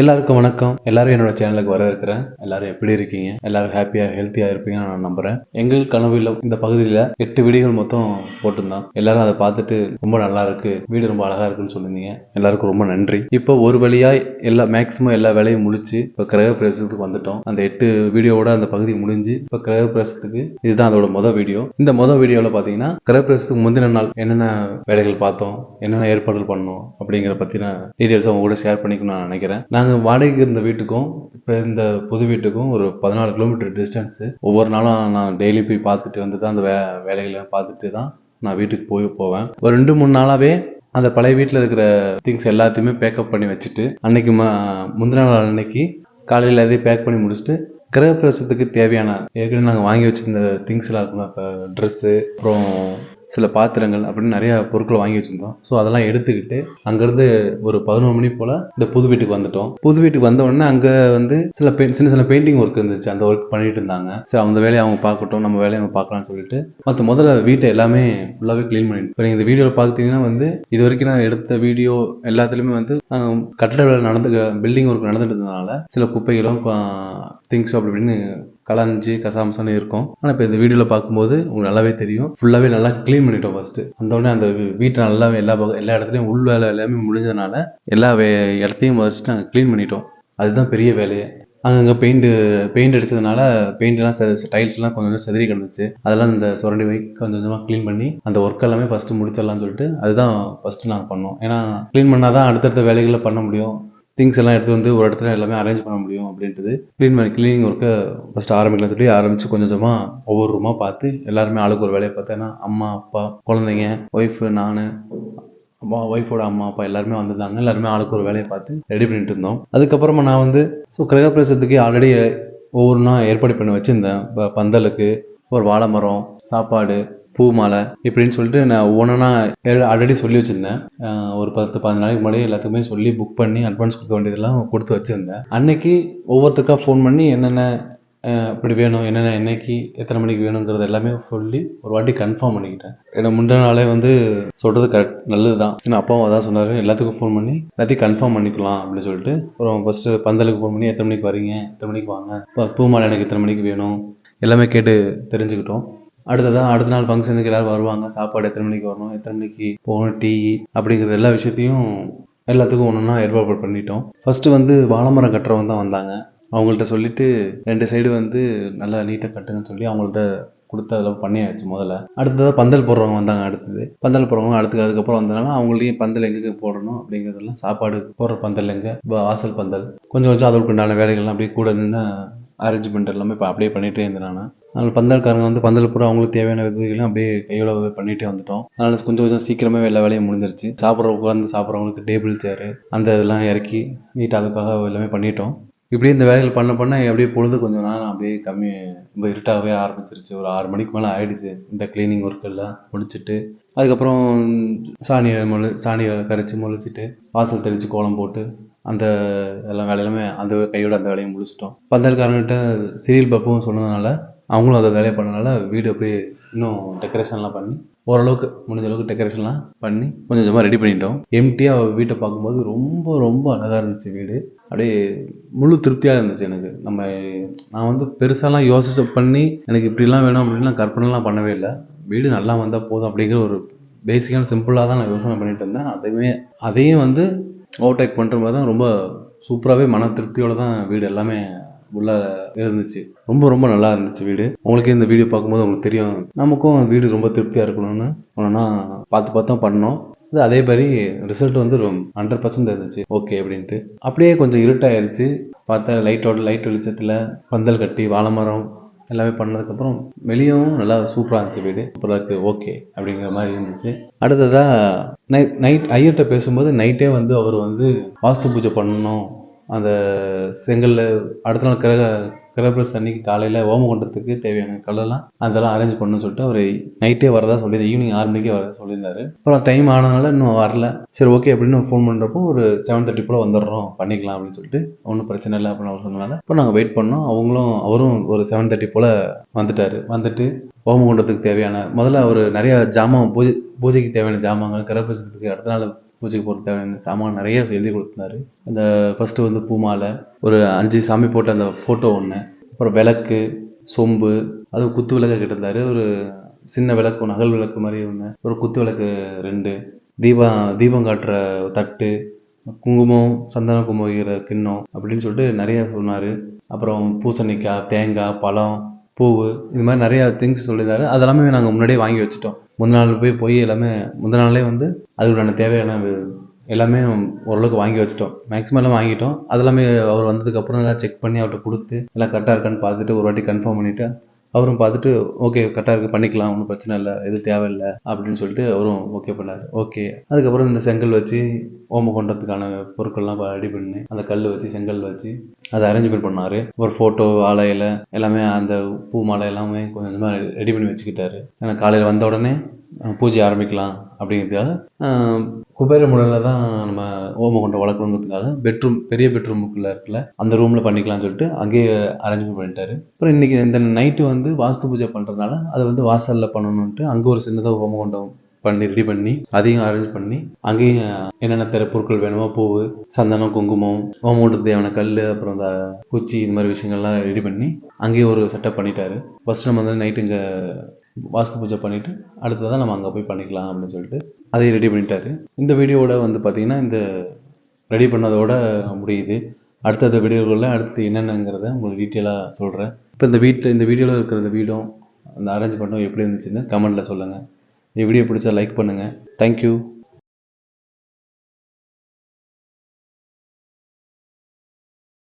எல்லாருக்கும் வணக்கம். எல்லாரும் என்னோட சேனலுக்கு வரவேற்கிறேன். எல்லாரும் எப்படி இருக்கீங்க? எல்லாரும் ஹாப்பியா ஹெல்த்தியா இருப்பீங்கன்னு நான் நம்புறேன். எங்கள் கனவில் இந்த பகுதியில் எட்டு வீடியோகள் மொத்தம் போட்டிருந்தோம். எல்லாரும் அதை பார்த்துட்டு ரொம்ப நல்லா இருக்கு. வீடு ரொம்ப அழகா இருக்குன்னு சொல்லியிருந்தீங்க. எல்லாருக்கும் ரொம்ப நன்றி. இப்போ ஒரு வழியா எல்லா மேக்ஸிமம் எல்லா வேலையும் முடிச்சு இப்போ கிரக பிரவேசத்துக்கு வந்துட்டோம். அந்த எட்டு வீடியோவோட அந்த பகுதி முடிஞ்சு இப்போ கிரக பிரவேசத்துக்கு இதுதான் அதோட மொதல் வீடியோ. இந்த மொதல் வீடியோவில் பார்த்தீங்கன்னா கிரக பிரவேசத்துக்கு முந்தின நாள் என்னென்ன வேலைகள் பார்த்தோம் என்னென்ன ஏற்பாடுகள் பண்ணோம் அப்படிங்கிற பற்றின டீட்டெயில்ஸ் அவங்க கூட ஷேர் பண்ணிக்கணும்னு நான் நினைக்கிறேன். நாங்கள் வாடகைக்கு இருந்த வீட்டுக்கும் இப்போ இந்த புது வீட்டுக்கும் ஒரு பதினாலு கிலோமீட்டர் டிஸ்டன்ஸு ஒவ்வொரு நாளும் நான் டெய்லி போய் பார்த்துட்டு வந்து தான் அந்த வே வேலைகளை பார்த்துட்டு தான் நான் வீட்டுக்கு போய் போவேன். ஒரு ரெண்டு மூணு நாளாகவே அந்த பழைய வீட்டில் இருக்கிற திங்ஸ் எல்லாத்தையுமே பேக்கப் பண்ணி வச்சுட்டு அன்னைக்கு ம முந்தின நாள் அன்னைக்கு காலையில் எதையும் பேக் பண்ணி முடிச்சுட்டு கிரகப்பிரவேசத்துக்கு தேவையான ஏற்கனவே நாங்கள் வாங்கி வச்சுருந்த திங்ஸ் எல்லாம் இருக்கணும் இப்போ ட்ரெஸ்ஸு அப்புறம் சில பாத்திரங்கள் அப்படின்னு நிறைய பொருட்கள் வாங்கி வச்சுருந்தோம். ஸோ அதெல்லாம் எடுத்துக்கிட்டு அங்கேருந்து ஒரு பதினோரு மணி போல் இந்த புது வீட்டுக்கு வந்துட்டோம். புது வீட்டுக்கு வந்த உடனே அங்கே வந்து சில பெ சின்ன சின்ன பெயிண்டிங் ஒர்க் இருந்துச்சு. அந்த ஒர்க் பண்ணிட்டு இருந்தாங்க. சரி அந்த வேலையை அவங்க பார்க்கட்டும் நம்ம வேலையை அவங்க பார்க்கலாம்னு சொல்லிட்டு. மற்ற முதல்ல வீட்டை எல்லாமே ஃபுல்லாகவே க்ளீன் பண்ணிட்டு. இப்போ நீங்கள் இந்த வீடியோவில் பார்த்தீங்கன்னா வந்து இது வரைக்கும் நான் எடுத்த வீடியோ எல்லாத்துலேயுமே வந்து கட்டட வேலை நடந்து பில்டிங் ஒர்க் நடந்துட்டு இருந்ததுனால சில குப்பைகளும் திங்ஸ் அப்படி இப்படின்னு கலஞ்சி கசாமசான்னு இருக்கும். ஆனால் இப்போ இந்த வீடியோவில் பார்க்கும்போது உங்களுக்கு நல்லாவே தெரியும். ஃபுல்லாகவே நல்லா க்ளீன் பண்ணிட்டோம் ஃபஸ்ட்டு வந்தோடனே அந்த வீட்டை நல்லாவே எல்லா பக்கம் எல்லா இடத்துலையும் உள் வேலை எல்லாமே முடிஞ்சதுனால எல்லா வே இடத்தையும் ஃபஸ்ட்டு நாங்கள் க்ளீன் பண்ணிட்டோம். அதுதான் பெரிய வேலையே. அங்கங்கே பெயிண்ட் பெயிண்ட் அடித்ததுனால பெயிண்ட்லாம் டைல்ஸ்லாம் கொஞ்சம் கொஞ்சம் செதறி கிடந்துச்சு. அதெல்லாம் இந்த சுரண்டி வை கொஞ்சம் கொஞ்சமாக க்ளீன் பண்ணி அந்த ஒர்க் எல்லாமே ஃபஸ்ட்டு முடிச்சிடலாம்னு சொல்லிட்டு அதுதான் ஃபஸ்ட்டு நாங்கள் பண்ணோம். ஏன்னா க்ளீன் பண்ணால் தான் அடுத்தடுத்த வேலைகளை பண்ண முடியும். திங்ஸ் எல்லாம் எடுத்து வந்து ஒரு இடத்துல எல்லாமே அரேஞ்ச் பண்ண முடியும் அப்படின்றது. க்ளீன் பண்ணி க்ளீனிங் ஒர்க்கை ஃபஸ்ட்டு ஆரம்பிக்கலாம் சொல்லி ஆரம்பித்து கொஞ்சம் கொஞ்சமாக ஒவ்வொரு ரூமாக பார்த்து எல்லாருமே ஆளுக்கு ஒரு வேலையை பார்த்தேன்னா அம்மா அப்பா குழந்தைங்க ஒய்ஃபு நான் அம்மா ஒய்ஃபோட அம்மா அப்பா எல்லாருமே வந்திருந்தாங்க. எல்லாருமே ஆளுக்கு ஒரு வேலையை பார்த்து ரெடி பண்ணிட்டு இருந்தோம். அதுக்கப்புறமா நான் வந்து ஸோ கிரகப்பிரசத்துக்கு ஆல்ரெடி ஒவ்வொரு நாள் ஏற்பாடு பண்ணி வச்சுருந்தேன். இப்போ பந்தலுக்கு ஒரு வாழை மரம் சாப்பாடு பூ மாலை இப்படின்னு சொல்லிட்டு நான் ஒவ்வொன்றா ஆல்ரெடி சொல்லி வச்சுருந்தேன். ஒரு பத்து பதினஞ்சு நாளைக்கு முன்னாடி எல்லாத்துக்குமே சொல்லி புக் பண்ணி அட்வான்ஸ் கொடுக்க வேண்டியதெல்லாம் கொடுத்து வச்சுருந்தேன். அன்னைக்கு ஒவ்வொருத்தருக்கா ஃபோன் பண்ணி என்னென்ன இப்படி வேணும் என்னென்ன என்னைக்கு எத்தனை மணிக்கு வேணுங்கிறது எல்லாமே சொல்லி ஒரு வாட்டி கன்ஃபார்ம் பண்ணிக்கிட்டேன். ஏன்னா முந்தின நாளே வந்து சொல்கிறது கரெக்ட் நல்லது தான் ஏன்னா அப்பாவும் அதான் சொன்னார் எல்லாத்துக்கும் ஃபோன் பண்ணி எல்லாத்தையும் கன்ஃபார்ம் பண்ணிக்கலாம் அப்படின்னு சொல்லிட்டு. அப்புறம் ஃபஸ்ட்டு பந்தலுக்கு ஃபோன் பண்ணி எத்தனை மணிக்கு வரீங்க எத்தனை மணிக்கு வாங்க பூமாலை எனக்கு எத்தனை மணிக்கு வேணும் எல்லாமே கேட்டு தெரிஞ்சுக்கிட்டோம். அடுத்ததாக அடுத்த நாள் ஃபங்க்ஷனுக்கு எல்லாரும் வருவாங்க. சாப்பாடு எத்தனை மணிக்கு வரணும் எத்தனை மணிக்கு போகணும் டீ அப்படிங்கிற எல்லா விஷயத்தையும் எல்லாத்துக்கும் ஒன்றா ஏற்பாடு பண்ணிட்டோம். ஃபஸ்ட்டு வந்து வாழைமரம் கட்டுறவங்க தான் வந்தாங்க. அவங்கள்ட்ட சொல்லிட்டு ரெண்டு சைடு வந்து நல்லா நீட்டாக கட்டுங்கன்னு சொல்லி அவங்கள்ட்ட கொடுத்து அதெல்லாம் பண்ணியாச்சு முதல்ல. அடுத்ததாக பந்தல் போடுறவங்க வந்தாங்க அடுத்தது. பந்தல் போடுறவங்க அடுத்து அதுக்கப்புறம் வந்தனால அவங்களையும் பந்தல் எங்கே போடணும் அப்படிங்கிறதெல்லாம் சாப்பாடு போடுற பந்தல் எங்கே? வாசல் பந்தல். கொஞ்சம் கொஞ்சம் அதற்கு உண்டான வேலைகள்லாம் அப்படியே கூட நின்று அரேஞ்ச்மெண்ட் எல்லாமே இப்போ அப்படியே பண்ணிகிட்டே இருந்தேன் நான். அதனால் பந்தல்காரங்க வந்து பந்தல் பூரா அவங்களுக்கு தேவையான விதங்களையும் அப்படியே கையோட பண்ணிகிட்டே வந்துட்டோம். அதனால் கொஞ்சம் கொஞ்சம் சீக்கிரமே எல்லா வேலையும் முடிஞ்சிருச்சு. சாப்பிட்ற உட்காந்து சாப்பிட்றவங்களுக்கு டேபிள் சேரு அந்த இதெல்லாம் இறக்கி நீட்டாக அதுக்காக எல்லாமே பண்ணிட்டோம். இப்படியே இந்த வேலைகள் பண்ண பண்ண அப்படியே பொழுது கொஞ்சம் நேரம் அப்படியே கம்மி ரொம்ப இருட்டாகவே ஆரம்பிச்சிருச்சு. ஒரு ஆறு மணிக்கு மேலே ஆயிடுச்சு இந்த க்ளீனிங் ஒர்க் எல்லாம் முடிச்சுட்டு. அதுக்கப்புறம் சாணியை மொழி சாணியை கரைச்சி முளைச்சிட்டு வாசல் தெளித்து கோலம் போட்டு அந்த எல்லா வேலையிலுமே அந்த கையோட அந்த வேலையும் முடிச்சிட்டோம். பந்தல்காரங்கிட்ட சீரியல் பப்பும் சொன்னதுனால அவங்களும் அந்த வேலையை பண்ணனால வீடு அப்படியே இன்னும் டெக்கரேஷன்லாம் பண்ணி ஓரளவுக்கு முடிஞ்ச அளவுக்கு டெக்கரேஷன்லாம் பண்ணி கொஞ்சம் கொஞ்சமாக ரெடி பண்ணிட்டோம். எம்டியாக வீட்டை பார்க்கும்போது ரொம்ப ரொம்ப அழகாக இருந்துச்சு வீடு. அப்படியே முழு திருப்தியாக இருந்துச்சு எனக்கு. நம்ம நான் வந்து பெருசாலாம் யோசிச்சு பண்ணி எனக்கு இப்படிலாம் வேணும் அப்படின்லாம் கற்பனைலாம் பண்ணவே இல்லை. வீடு நல்லா வந்தால் போதும் அப்படிங்கிற ஒரு பேசிக்கான சிம்பிளாக தான் நான் யோசனை பண்ணிட்டு இருந்தேன். அதையுமே அதையும் வந்து ஓவர்டேக் பண்ணுற மாதிரி தான் ரொம்ப சூப்பராகவே மன திருப்தியோட தான் வீடு எல்லாமே உள்ள இருந்துச்சு. ரொம்ப ரொம்ப நல்லா இருந்துச்சு வீடு. உங்களுக்கே இந்த வீடியோ பார்க்கும்போது உங்களுக்கு தெரியும். நமக்கும் வீடு ரொம்ப திருப்தியாக இருக்கணும்னு ஒன்றுனா பார்த்து பார்த்து தான் பண்ணோம். அது அதே மாதிரி ரிசல்ட் வந்து ஹண்ட்ரட் பர்சன்ட் இருந்துச்சு. ஓகே அப்படின்ட்டு. அப்படியே கொஞ்சம் இருட்டாயிருச்சு. பார்த்தா லைட்டோட லைட் வெளிச்சத்தில் பந்தல் கட்டி வாழை மரம் எல்லாமே பண்ணதுக்கப்புறம் வெளியவும் நல்லா சூப்பராக இருந்துச்சு வீடு. சூப்பராக இருக்குது ஓகே அப்படிங்கிற மாதிரி இருந்துச்சு. அடுத்ததாக நைட் நைட் ஐயர்கிட்ட பேசும்போது நைட்டே வந்து அவர் வந்து வாஸ்து பூஜை பண்ணணும். அந்த செங்கல்ல அடுத்த நாள் கிரக கிரகப்பிரஸ் அன்னைக்கு காலையில் ஓமகுண்டத்துக்கு தேவையான கல்லெல்லாம் அதெல்லாம் அரேஞ்ச் பண்ணணும்னு சொல்லிட்டு அவர் நைட்டே வரதா சொல்லியிருந்தார் ஈவினிங் ஆறு மணிக்கே வரதா சொல்லியிருந்தாரு. அப்புறம் டைம் ஆனதுனால இன்னும் வரல. சரி ஓகே அப்படின்னு ஃபோன் பண்ணுறப்போ ஒரு செவன் தேர்ட்டி போல் வந்துடுறோம். பண்ணிக்கலாம் அப்படின்னு சொல்லிட்டு ஒன்றும் பிரச்சனை இல்லை அப்படின்னு அவர் சொன்னனால இப்போ நாங்கள் வெயிட் பண்ணோம். அவங்களும் அவரும் ஒரு செவன் தேர்ட்டி போல் வந்துட்டார். வந்துட்டு ஹோமகுண்டத்துக்கு தேவையான முதல்ல அவர் நிறையா ஜாமான் பூஜை பூஜைக்கு தேவையான ஜாமான்கள் கிரகப்பிரசத்துக்கு அடுத்த நாள் பூஜைக்கு போகிற தேவையான சாமான் நிறைய எழுதி கொடுத்துருந்தாரு. அந்த ஃபஸ்ட்டு வந்து பூமாலை ஒரு அஞ்சு சாமி போட்ட அந்த ஃபோட்டோ ஒன்று அப்புறம் விளக்கு சொம்பு அது குத்து விளக்கு கேட்டிருந்தாரு. ஒரு சின்ன விளக்கு ஒன்று அகல் விளக்கு மாதிரி ஒன்று ஒரு குத்து விளக்கு ரெண்டு தீபம் தீபம் காட்டுற தட்டு குங்குமம் சந்தன குங்குமம் வைக்கிற கிண்ணம் அப்படின்னு சொல்லிட்டு நிறைய சொன்னார். அப்புறம் பூசணிக்காய் தேங்காய் பழம் பூவு இது மாதிரி நிறையா திங்ஸ் சொல்லியிருந்தாரு. அதெல்லாமே நாங்கள் முன்னாடியே வாங்கி வச்சுட்டோம். முந்தின நாள் போய் போய் எல்லாமே முந்தின நாளே வந்து அதுக்குண்டான தேவையான எல்லாமே ஓரளவுக்கு வாங்கி வச்சிட்டோம். மேக்ஸிமம் எல்லாம் வாங்கிட்டோம். அதெல்லாமே அவர் வந்ததுக்கப்புறம் எல்லாம் செக் பண்ணி அவர்கிட்ட கொடுத்து எல்லாம் கரெக்டாக இருக்கான்னு பார்த்துட்டு ஒரு வாட்டி கன்ஃபார்ம் பண்ணிவிட்டு அவரும் பார்த்துட்டு ஓகே கரெக்டாக இருக்குது பண்ணிக்கலாம் ஒன்றும் பிரச்சனை இல்லை எதுவும் தேவையில்லை அப்படின்னு சொல்லிட்டு அவரும் ஓகே பண்ணார். ஓகே அதுக்கப்புறம் இந்த செங்கல் வச்சு ஓம கொண்டதுக்கான பொருட்கள்லாம் ரெடி பண்ணி அந்த கல் வச்சு செங்கல் வச்சு அதை அரேஞ்ச்மெண்ட் பண்ணார். ஒரு ஃபோட்டோ ஆலையில் எல்லாமே அந்த பூ மாலை எல்லாமே கொஞ்சம் கொஞ்சமாக ரெடி பண்ணி வச்சுக்கிட்டாரு. ஏன்னா காலையில் வந்த உடனே பூஜை ஆரம்பிக்கலாம் அப்படிங்கிறதுக்காக குபேர முறையில் தான் நம்ம ஓமகுண்டம் வளர்க்கணுங்கிறதுக்காக பெட்ரூம் பெரிய பெட்ரூமுக்குள்ளே இருக்குல்ல அந்த ரூமில் பண்ணிக்கலாம்னு சொல்லிட்டு அங்கேயே அரேஞ்ச்மெண்ட் பண்ணிட்டாரு. அப்புறம் இன்றைக்கி இந்த நைட்டு வந்து வாஸ்து பூஜை பண்ணுறதுனால அதை வந்து வாசலில் பண்ணணுன்ட்டு அங்கே ஒரு சின்னதாக ஹோமகுண்டம் பண்ணி ரெடி பண்ணி அதையும் அரேஞ்ச் பண்ணி அங்கேயும் என்னென்ன தர பொருட்கள் வேணுமோ பூவு சந்தனம் குங்குமம் ஓமோட்டுக்கு தேவையான கல் அப்புறம் இந்த குச்சி இந்த மாதிரி விஷயங்கள்லாம் ரெடி பண்ணி அங்கேயே ஒரு செட்டப் பண்ணிட்டாரு. ஃபர்ஸ்ட் நம்ம வந்து நைட்டு இங்கே வாஸ்து பூஜை பண்ணிவிட்டு அடுத்ததான் நம்ம அங்கே போய் பண்ணிக்கலாம் அப்படின்னு சொல்லிட்டு அதையும் ரெடி பண்ணிட்டாரு. இந்த வீடியோவோட வந்து பார்த்திங்கன்னா இந்த ரெடி பண்ணதோட முடியுது. அடுத்தடுத்த வீடியோகளில் அடுத்து என்னென்னங்கிறத உங்களுக்கு டீட்டெயிலாக சொல்கிறேன் இப்போ இந்த வீட்டில் இந்த வீடியோவில் இருக்கிற வீடும் அந்த அரேஞ்ச் பண்ணோம் எப்படி இருந்துச்சுன்னு கமெண்ட்டில் சொல்லுங்கள் இந்த வீடியோ பிடிச்சா லைக் பண்ணுங்கள் தேங்க்யூ